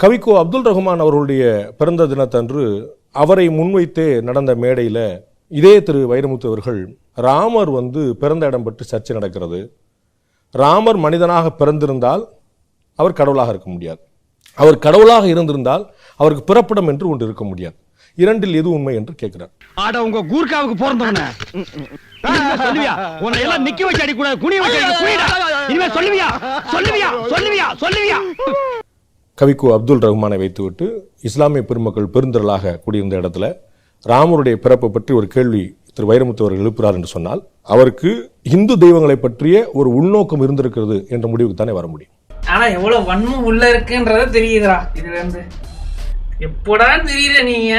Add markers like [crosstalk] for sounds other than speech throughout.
கவிக்கோ அப்துல் ரஹ்மான் அவர்களுடைய பிறந்த தினத்தன்று அவரை முன்வைத்தே நடந்த மேடையில் இதே திரு வைரமுத்து அவர்கள் ராமர் வந்து பிறந்த இடம் பற்றி சர்ச்சை நடக்கிறது. ராமர் மனிதனாக பிறந்திருந்தால் அவர் கடவுளாக இருக்க முடியாது. அவர் கடவுளாக இருந்திருந்தால் அவருக்கு பிறப்பிடம் என்று ஒன்று இருக்க முடியாது. இரண்டில் எது உண்மை என்று கேட்கிறார். ஆட உங்க கூர்க்காவுக்கு பிறந்தவன. சொல்லுவியா? உன்னை எல்லாம் நிக்க வச்சு அடிக்கூடாது குனிய வச்சு இனிமே சொல்லுவியா? சொல்லுவியா? சொல்லுவியா? சொல்லுவியா? கவிக்கோ அப்துல் ரஹ்மானை வைத்துவிட்டு இஸ்லாமிய பெருமக்கள் பெருந்திரளாக கூடியிருந்த இடத்துல ராமருடைய பிறப்பை பற்றி ஒரு கேள்வி திரு வைரமுத்து அவர்கள் எழுப்புறார் என்று சொன்னால் அவருக்கு இந்து தெய்வங்களை பற்றிய ஒரு உள்நோக்கம் இருந்திருக்கிறது என்ற முடிவுக்கு தானே வர முடியும். ஆனா எவ்வளவு வன்மம் உள்ள இருக்குன்றத தெரியுதுடா இதுல இருந்து எப்படா தெரியுற நீங்க.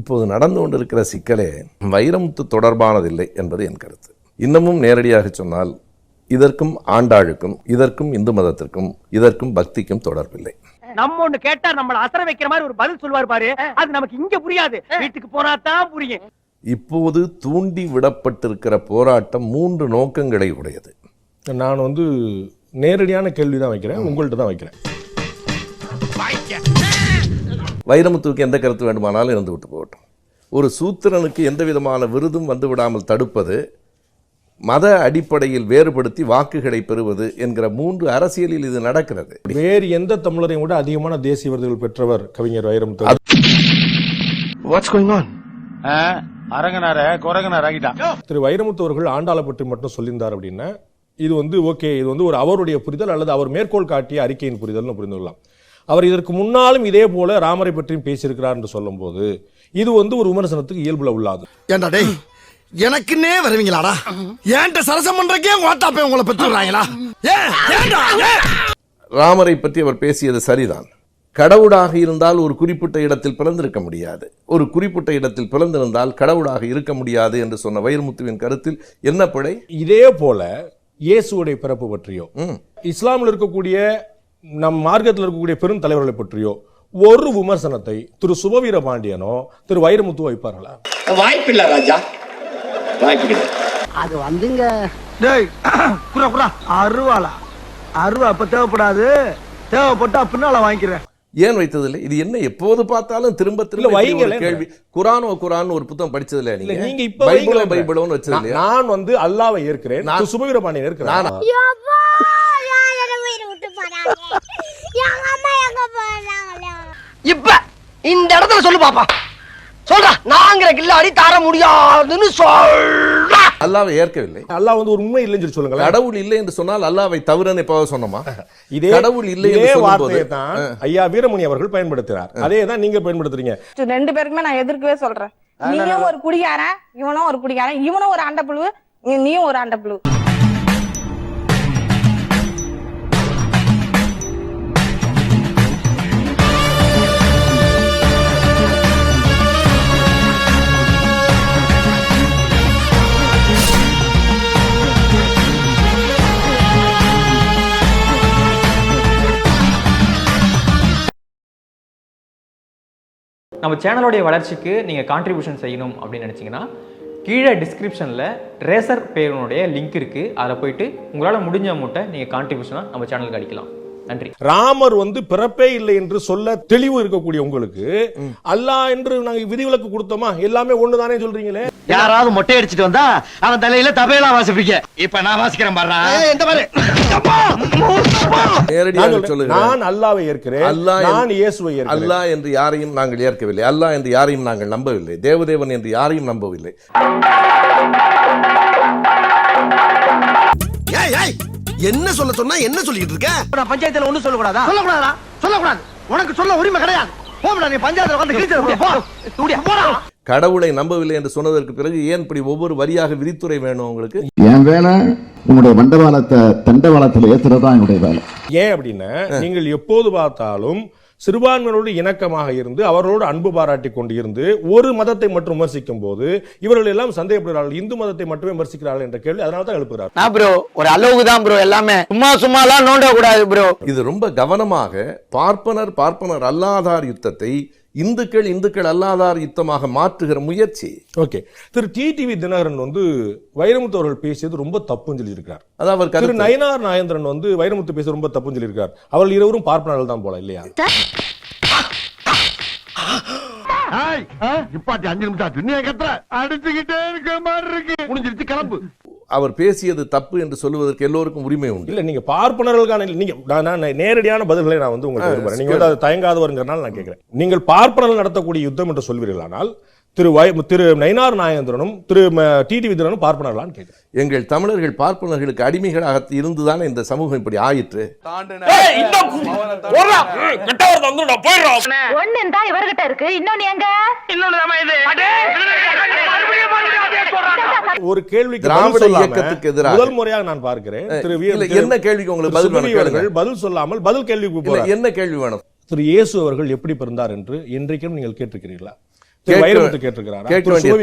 இப்போது நடந்து கொண்டிருக்கிற சிக்கலே வைரமுத்து தொடர்பானதில்லை என்பது என் கருத்து. இன்னமும் நேரடியாக சொன்னால் இதற்கும் ஆண்டாளுக்கும் இதற்கும் இந்து மதத்திற்கும் இதற்கும் பக்திக்கும் தொடர்பில்லை. நம்ம ஒண்ணு கேட்டா நம்மள அசர வைக்கிற மாதிரி ஒரு பதில் சொல்லுவார் பாரு. அது நமக்கு இங்க புரியாது. வீட்டுக்கு போனா தான் புரியும். இப்போது தூண்டி விடப்பட்டிருக்கிற போராட்டம் மூன்று நோக்கங்களை உடையது. நான் வந்து நேரடியான கேள்வி தான் வைக்கிறேன். உங்கள்கிட்ட தான் வைக்கிறேன். வைரமுத்துவுக்கு எந்த கருத்து வேண்டுமானாலும் இருந்து விட்டு போகட்டும். ஒரு சூத்திரனுக்கு எந்த விதமான விருதும் வந்து விடாமல் தடுப்பது மத அடிப்படையில் வேறுபடுத்தி வாக்குகளை பெறுவது என்கிற மூன்று அரசியலில் இது நடக்கிறது. வேறு எந்த தமிழரையும் விட அதிகமான தேசிய விருதுகள் பெற்றவர் கவிஞர் வைரமுத்து. வாட்ஸ் கோயிங் ஆன் அரங்கனார குரங்கனார ஆகிட்டா. திரு வைரமுத்து அவர்கள் ஆண்டாளை பற்றி மட்டும் சொல்லியிருந்தார் அப்படின்னா இது வந்து ஓகே இது வந்து ஒரு அவருடைய புரிதல் அல்லது அவர் மேற்கோள் காட்டிய அறிக்கையின் புரிதல்னு புரிந்து கொள்ளலாம் அவர் இதற்கு முன்னாலும் இதே போல ராமரை பற்றியும் பேசியிருக்கிறார் என்று சொல்லும்போது இது வந்து ஒரு விமர்சனத்துக்கு இயல்புல உள்ளாது. எனக்குன்னே வருவீங்களாடா? ஏன்ட்ட சரசம் பண்றக்கே ஓட்டாப்பே உங்களை பெற்றுறாங்களா ஏன்டா ஏன் ராமரை பற்றி அவர் பேசியது சரிதான். கடவுளாக இருந்தால் ஒரு குறிப்பிட்ட இடத்தில் பிறந்திருக்க முடியாது. ஒரு குறிப்பிட்ட இடத்தில் பிறந்திருந்தால் கடவுளாக இருக்க முடியாது என்று சொன்ன வைரமுத்துவின் கருத்தில் என்ன பிழை? இதே போல இயேசுவுடைய பிறப்பு பற்றியோ. இஸ்லாமில் இருக்கக்கூடிய நம் மார்க்கத்தில் இருக்கக்கூடிய பெரும் தலைவர்களை பற்றியோ ஒரு விமர்சனத்தை திரு சுபவீர பாண்டியனோ திரு வைரமுத்து வைப்பார்களா? வாய்ப்பில்லை ராஜா. வாய்ப்பில்லை அது வந்துங்க. டேய் [clears throat] குரா குரா அருவாளா? அருவா அப்ப தேவைப்படாது. தேவைப்பட்டா பின்னால வாங்கிக்கிறேன். ஏன் வைத்ததில்லை? இது என்ன எப்போது பார்த்தாலும் திரும்ப திரும்ப வைங்களேன். கேள்வி. குரானோ குரான் ஒரு புத்தகம் படிச்சதுல இல்ல நீங்க நீங்க இப்ப பைபிளோ. பைபிளோன்னு வச்சது நான் வந்து அல்லாவை ஏற்கிறேன். நான்- சுபவீர பாண்டியன் ஏற்கிறேன். இப்ப இந்த இடத்துல சொல்லு பாப்பா. சொல்றா. நாங்கிற கில்லாடி தர முடியாதுன்னு சொல்றா. அல்லாவை ஏற்கவில்லை. அல்லாஹ் வந்து ஒரு உண்மை இல்லைன்னு சொல்லி சொல்லுங்களேன். கடவுள் இல்லை என்று சொன்னால் அல்லாவை தவறுன்னு எப்பவாவது சொன்னோமா? இதே கடவுள் இல்லை என்று சொல்லும்போது வார்த்தையை தான் ஐயா வீரமணி அவர்கள் பயன்படுத்துறார் அதே தான் நீங்க பயன்படுத்துறீங்க. ரெண்டு பேருக்குமே நான் எதிர்க்கவே சொல்றேன். நீயும் ஒரு குடிகாரன் இவனும் ஒரு குடிகாரன் இவனும் ஒரு அண்டப்புழு நீயும் ஒரு அண்டப்புழு நம்ம சேனலோடைய வளர்ச்சிக்கு நீங்கள் கான்ட்ரிபியூஷன் செய்யணும் அப்படின்னு நினச்சிங்கன்னா கீழே டிஸ்கிரிப்ஷனில் ரேசர் பேருனுடைய லிங்க் இருக்குது அதில் போயிட்டு உங்களால் முடிஞ்ச அமௌண்ட்டை நீங்கள் கான்ட்ரிபியூஷனாக நம்ம சேனலுக்கு அடிக்கலாம். நன்றி. ராமர் வந்து பிறப்பே இல்லை என்று சொல்ல தெளிவு இருக்கக்கூடிய உங்களுக்கு அல்லாஹ் என்று நாங்க விதிவிலக்கு கொடுத்தோமா? எல்லாமே ஒண்ணுதானே சொல்றீங்களே? யாராவது மொட்டை அடிச்சிட்டு வந்தா அவன் தலையில தபையலா வாசிப்பீங்க இப்ப நான் வாசிக்கிறேன் பாரு. மாதிரி நான் அல்லாவை ஏற்கிறேன் நான் இயேசுவை அல்லாஹ் என்று யாரையும் நாங்கள் ஏற்கவில்லை. அல்லாஹ் என்று யாரையும் நாங்கள் நம்பவில்லை. தேவதேவன் என்று யாரையும் நம்பவில்லை. ஏய் ஏய். என்ன சொல்ல சொன்னா என்ன சொல்லிட்டு இருக்க? நான் பஞ்சாயத்துல ஒண்ணு உனக்கு சொல்ல உரிமை கிடையாது. போடா நீ பஞ்சாயத்துல வந்து கிழிச்சு போ. தூடியா. போடா. கடவுளை நம்பவில்லை என்று சொன்னதற்கு பிறகு ஏன் இப்படி ஒவ்வொரு வரியாக விரித்துரை வேணும் உங்களுக்கு? என் வேலை உன்னுடைய மண்டபாலத்தை தண்டவாளத்தில் ஏத்துறது என்னுடைய வேலை. ஏன் அப்படின்னா நீங்கள் எப்போது பார்த்தாலும் சிறுபான்மையோடு இணக்கமாக இருந்து அவர்களோடு அன்பு பாராட்டி கொண்டு இருந்து ஒரு மதத்தை மட்டும் விமர்சிக்கும் போது இவர்கள் எல்லாம் சந்தேகப்படுகிறார்கள். இந்து மதத்தை மட்டுமே விமர்சிக்கிறார்கள் என்ற கேள்வி அதனால தான் எழுப்புகிறார். நான் ப்ரோ ஒரு அளவுக்கு தான் ப்ரோ எல்லாமே. சும்மா சும்மா எல்லாம் நோண்ட கூடாது ப்ரோ இது ரொம்ப கவனமாக பார்ப்பனர் பார்ப்பனர் அல்லாதார் யுத்தத்தை இந்துக்கள் இந்துக்கள் அல்லாதார் யுத்தமாக மாற்றுகிற முயற்சி. ஓகே திரு டிடிவி தினகரன் வந்து வைரமுத்து அவர்கள் பேசியது ரொம்ப தப்புன்னு சொல்லி சொல்லியிருக்கார் அதான் அவர் திரு நயினார் நாயந்திரன் வந்து வைரமுத்து பேச ரொம்ப தப்புன்னு சொல்லியிருக்கார் அவர்கள் இருவரும் பார்ப்பனர்கள் தான் போல இல்லையா? இப்பாட்டி அஞ்சு நிமிஷம் நீ கத்துற அடிச்சுக்கிட்டே இருக்க மாதிரி இருக்கு. முடிஞ்சிருச்சு கிளம்பு. அவர் பேசியது தப்பு என்று சொல்லுவதற்கு எல்லோருக்கும் உரிமை உண்டு. இல்ல நீங்க பார்ப்பனர்களுக்கான நீங்க நான் நான் நேரடியான பதில்களை நான் வந்து உங்களுக்கு விரும்புறேன். நீங்க வந்து அது தயங்காதவருங்கிறனால நான் கேட்கிறேன் நீங்கள் பார்ப்பனர்கள் நடத்தக்கூடிய யுத்தம் என்று சொல்வீர்களானால் திரு வய திரு நயினார் நாயந்திரனும் திரு டிடி விதிரனும் பார்ப்பனர்களான்னு கேட்கிறேன். எங்கள் தமிழர்கள் பார்ப்பனர்களுக்கு அடிமைகளாக இருந்துதானே இந்த சமூகம் இப்படி ஆயிற்று? ஒண்ணு இருந்தா இவர்கிட்ட இருக்கு இன்னொன்னு எங்க? ஒரு கேள்விக்கு திராவிட இயக்கத்துக்கு எதிராக. முதல் முறையாக நான் பார்க்கிறேன். திரு வி- என்ன கேள்விக்கு உங்களுக்கு பதில் சொல்லாமல் பதில் கேள்விக்கு என்ன கேள்வி வேணும்? திரு இயேசு அவர்கள் எப்படி பிறந்தார் என்று இன்றைக்கும் நீங்கள் கேட்டிருக்கிறீர்களா?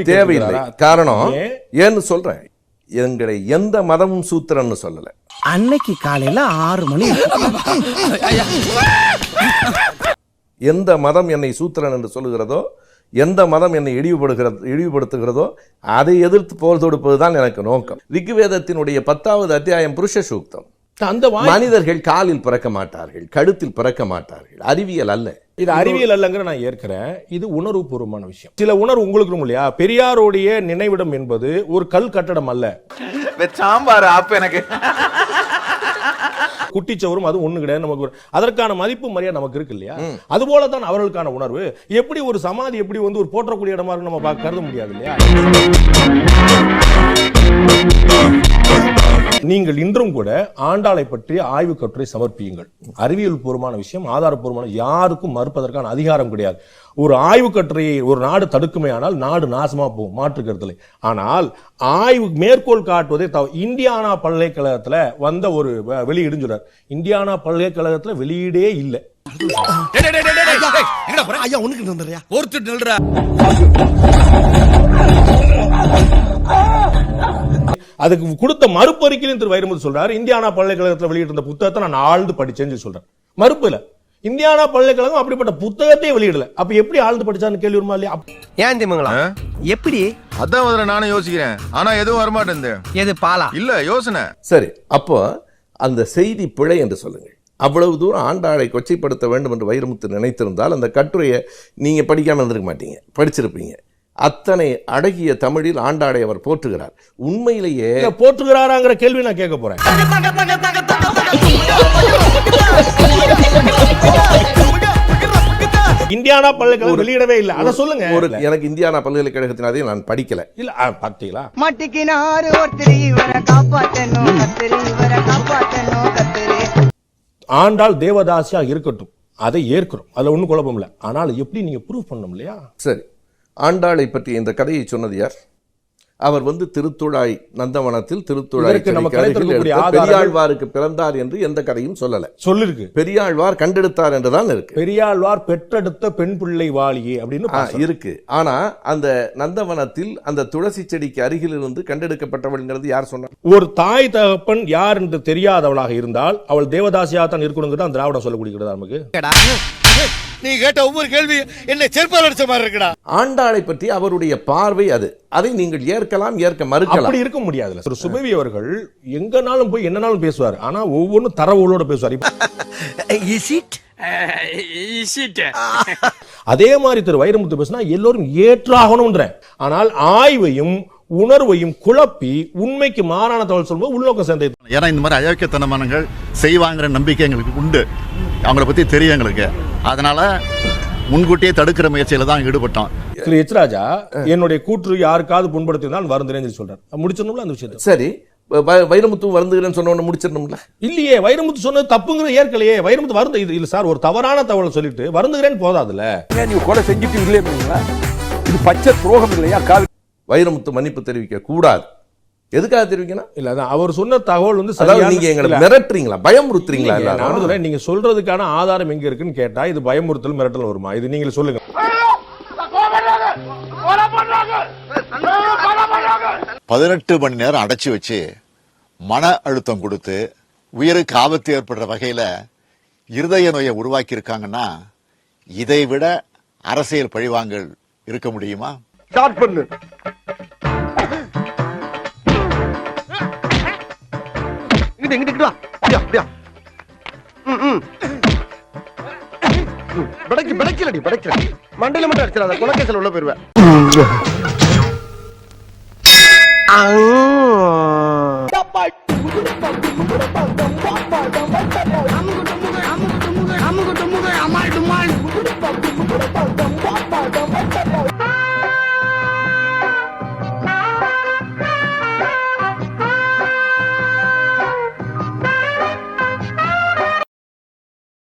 தேவையில்லை? காரணம் ஏன்? ஏன்னு சொல்றேன். எங்களை எந்த மதமும் சூத்திரன்னு சொல்லல. அன்னைக்கு காலையில ஆறு மணி. எந்த மதம் என்னை சூத்திரன் என்று சொல்லுகிறதோ எந்த மதம் என்னை இழிவுபடுகிறது இழிவுபடுத்துகிறதோ அதை எதிர்த்து போர் தொடுப்பதுதான் எனக்கு நோக்கம். ரிக்குவேதத்தினுடைய பத்தாவது அத்தியாயம் புருஷ சூக்தம். அந்த மனிதர்கள் காலில் பிறக்க மாட்டார்கள் கழுத்தில் பிறக்க மாட்டார்கள் அறிவியல் அல்ல. இது அறிவியல் அல்லங்கிற நான் ஏற்கிறேன். இது உணர்வுபூர்வமான விஷயம். சில உணர்வு உங்களுக்கு இருக்கும் இல்லையா? பெரியாருடைய நினைவிடம் என்பது ஒரு கல் கட்டடம் அல்ல. சாம்பார் ஆப்பு எனக்கு. குட்டிச்சவரும் அது ஒண்ணு கிடையாது நமக்கு. ஒரு- அதற்கான மதிப்பு மரியாதை நமக்கு இருக்கு இல்லையா? அது போல தான் அவர்களுக்கான உணர்வு. எப்படி ஒரு சமாதி எப்படி வந்து ஒரு போற்றக்கூடிய இடமா இருக்கு நம்ம கருத முடியாது இல்லையா? நீங்கள் இன்றும் கூட ஆண்டாளை பற்றி ஆய்வு கட்டுரை சமர்ப்பியுங்கள். அறிவியல் பூர்வமான விஷயம். ஆதாரப்பூர்வமான யாருக்கும் மறுப்பதற்கான அதிகாரம் கிடையாது. ஒரு ஆய்வு கட்டுரையை ஒரு நாடு தடுக்குமே ஆனால் நாடு நாசமா போகும் மாற்று கருத்துல ஆனால் ஆய்வு மேற்கோள் காட்டுவதை தவ- இந்தியானா பல்கலைக்கழகத்துல வந்த ஒரு வ- வெளியீடுன்னு சொல்றார். இந்தியானா பல்கலைக்கழகத்துல வெளியீடே இல்லை. ஒருத்தர் அதுக்கு கொடுத்த மறுப்பறிக்கையிலும் திரு வைரமுத்து சொல்றாரு இந்தியானா பல்கலைக்கழகத்துல வெளியிட்ட புத்தகத்தை நான் ஆழ்ந்து படிச்சேன்னு சொல்றேன் மறுப்பு இல்ல. இந்தியானா பல்கலைக்கழகம் அப்படிப்பட்ட புத்தகத்தையே வெளியிடல. அப்ப எப்படி ஆழ்ந்து படிச்சான்னு கேள்வி வருமா இல்லையா? அப்ப- ஏன் திமுங்களா எப்படி? அதான் முதல்ல நானும் யோசிக்கிறேன். ஆனா எதுவும் வரமாட்டேன் எது பாலா? இல்ல யோசனை. சரி அப்போ அந்த செய்தி பிழை என்று சொல்லுங்கள். அவ்வளவு தூரம் ஆண்டாளை கொச்சைப்படுத்த வேண்டும் என்று வைரமுத்து நினைத்திருந்தால் அந்த கட்டுரையை நீங்க படிக்காம இருந்திருக்க மாட்டீங்க. படிச்சிருப்பீங்க. அத்தனை அழகிய தமிழில் ஆண்டாளை அவர் போற்றுகிறார். உண்மையிலேயே போற்றுகிறாராங்கிற கேள்வி நான் கேட்க போறேன். இந்தியானா பல்கலைக்கழகம் வெளியிடவே இல்ல. அத சொல்லுங்க. ஒரு எனக்கு இந்தியானா பல்கலைக்கழகத்தின் நான் படிக்கல. இல்ல பாத்தீங்களா மட்டிக்கினாரு ஒருத்தர் இவரை காப்பாத்தணும் கத்திரி இவரை காப்பாத்தணும் கத்திரி. ஆண்டாள் தேவதாசியா இருக்கட்டும். அதை ஏற்கிறோம். அதுல ஒண்ணும் குழப்பம் இல்ல. ஆனால் எப்படி நீங்க ப்ரூவ் பண்ணணும் இல்லையா? சரி ஆண்டாளை பற்றி இந்த கதையை சொன்னது யார்? அவர் வந்து திருத்துழாய் நந்தவனத்தில் திருத்துழாய் பெரியாழ்வாருக்கு பிறந்தார் என்று எந்த கதையும் சொல்லல. சொல்லிருக்கு. பெரியாழ்வார் கண்டெடுத்தார் என்றுதான் இருக்கு. பெரியாழ்வார் பெற்றெடுத்த பெண் பிள்ளை வாழியே அப்படின்னு. இருக்கு. ஆனா அந்த நந்தவனத்தில் அந்த துளசி செடிக்கு அருகில் இருந்து கண்டெடுக்கப்பட்டவள்ங்கிறது யார் சொன்னார் ஒரு தாய் தகப்பன் யார் என்று தெரியாதவளாக இருந்தால் அவள் தேவதாசியாக தான் இருக்கணுங்கிறது திராவிடம் சொல்லக்கூடியது நமக்கு. நீ கேட்ட ஒவ்வொரு கேள்வி என்ன செருப்பால் அடிச்ச மாதிரி இருக்குடா. ஆண்டாளை பற்றி அவருடைய பார்வை அது. அதை நீங்கள் ஏற்கலாம் ஏற்க மறுக்கலாம். அப்படி இருக்க முடியாதுல்ல திரு சுபவி அவர்கள் எங்கனாலும் போய் என்னனாலும் பேசுவார். ஆனா ஒவ்வொன்றும் தரவுகளோட பேசுவார். இப்ப இஸ் இட் இஸ் இட் அதே மாதிரி திரு வைரமுத்து பேசினா எல்லோரும் ஏற்றாகணும்ன்றேன் ஆனால் ஆய்வையும் உணர்வையும் குழப்பி உண்மைக்கு மாறான தகவல் சொல்லும்போது உள்நோக்கம் சேர்ந்தது. ஏன்னா இந்த மாதிரி அயோக்கியத்தனமானங்கள் செய்வாங்கிற நம்பிக்கை எங்களுக்கு உண்டு. அவங்கள பத்தி தெரியும் எங்களுக்கு. அதனால முன்கூட்டியே தடுக்கிற முயற்சியில தான் ஈடுபட்டோம். திரு எச் ராஜா என்னுடைய கூற்று யாருக்காவது புண்படுத்தினால் வருந்துறேன்னு சொல்லி சொல்றாரு. முடிச்சிடணும்ல அந்த விஷயத்தை? சரி. வ- வைரமுத்து வருந்துகிறேன்னு சொன்ன உடனே முடிச்சிடணும்ல? இல்லையே வைரமுத்து சொன்னது தப்புங்கிறது ஏற்கலையே. வைரமுத்து வருந்த இது இல்ல சார் ஒரு தவறான தகவலை சொல்லிட்டு வருந்துகிறேன்னு போதாதுல்ல. நீ கொலை செஞ்சுட்டு இல்லையா இது பச்சை துரோகம் இல்லையா? காவி வைரமுத்து மன்னிப்பு தெரிவிக்க கூடாது எதுக்காக தெரிவிக்கணும்? இல்ல அதான் அவர் சொன்ன தகவல் வந்து சரியான- நீங்க எங்களை இல்ல. மிரட்டுறீங்களா? பயமுறுத்துறீங்களா இல்லைங்க, நான் எல்லாரும் சொல்றேன், நீங்க சொல்றதுக்கான ஆதாரம் எங்க இருக்குன்னு கேட்டா இது பயமுறுத்தல் மிரட்டல் வருமா? இது நீங்க சொல்லுங்க. பதினெட்டு மணி நேரம் அடைச்சு வச்சு மன அழுத்தம் கொடுத்து உயிருக்கு ஆபத்து ஏற்படுற வகையில இருதய நோயை உருவாக்கி இருக்காங்கன்னா இதை விட அரசியல் பழிவாங்கல் இருக்க முடியுமா? இங்கிட்டு இங்கிட்டு வா. அப்படியா படைக்கு படைக்கலடி படைக்கல மண்டையில மட்டும் அடிச்சிடாத குலக்கேசல் உள்ள போயிருவேன் அமுகு